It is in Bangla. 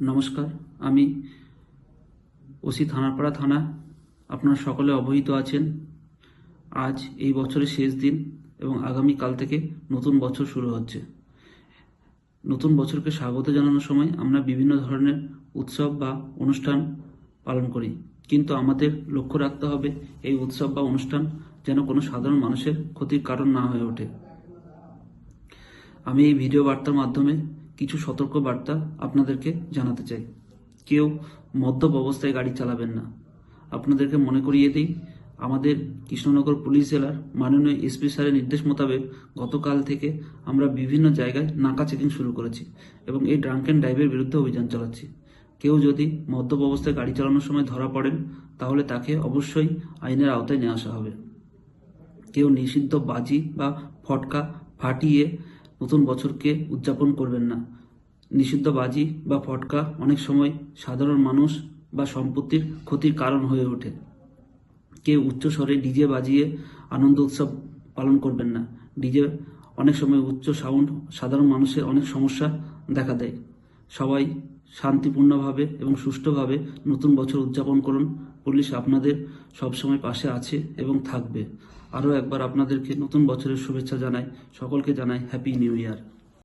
নমস্কার, আমি ওসি থানাপাড়া থানা, আপনারা সকলে অবহিত আছেন। আজ এই বছরের শেষ দিন এবং আগামী কাল থেকে নতুন বছর শুরু হচ্ছে। নতুন বছরকে স্বাগত জানানোর সময় আমরা বিভিন্ন ধরনের উৎসব বা অনুষ্ঠান পালন করি। কিন্তু আমাদের লক্ষ্য রাখতে হবে এই উৎসব বা অনুষ্ঠান যেন কোনো সাধারণ মানুষের ক্ষতির কারণ না হয়ে ওঠে। আমি এই ভিডিও বার্তার মাধ্যমে কিছু সতর্ক বার্তা আপনাদেরকে জানাতে চাই। কেউ মদ্যপ অবস্থায় গাড়ি চালাবেন না। আপনাদেরকে মনে করিয়ে দিই, আমাদের কৃষ্ণনগর পুলিশ জেলার মাননীয় এসপি স্যারের নির্দেশ মোতাবেক গতকাল থেকে আমরা বিভিন্ন জায়গায় নাকা চেকিং শুরু করেছি এবং এই ড্রাঙ্ক অ্যান্ড ড্রাইভের বিরুদ্ধে অভিযান চালাচ্ছি। কেউ যদি মদ্যপ অবস্থায় গাড়ি চালানোর সময় ধরা পড়েন, তাহলে তাকে অবশ্যই আইনের আওতায় নিয়ে আসা হবে। কেউ নিষিদ্ধ বাজি বা ফটকা ফাটিয়ে নতুন বছরকে উদযাপন করবেন না। নিষিদ্ধ বাজি বা ফটকা অনেক সময় সাধারণ মানুষ বা সম্পত্তির ক্ষতির কারণ হয়ে ওঠে। কেউ উচ্চ স্বরে ডিজে বাজিয়ে আনন্দ উৎসব পালন করবেন না। ডিজে অনেক সময় উচ্চ সাউন্ড সাধারণ মানুষের অনেক সমস্যা দেখা দেয়। সবাই শান্তিপূর্ণভাবে এবং সুষ্ঠুভাবে নতুন বছর উদযাপন করুন। পুলিশ আপনাদের সবসময় পাশে আছে এবং থাকবে। আরও একবার আপনাদেরকে নতুন বছরের শুভেচ্ছা জানাই। সকলকে জানাই হ্যাপি নিউ ইয়ার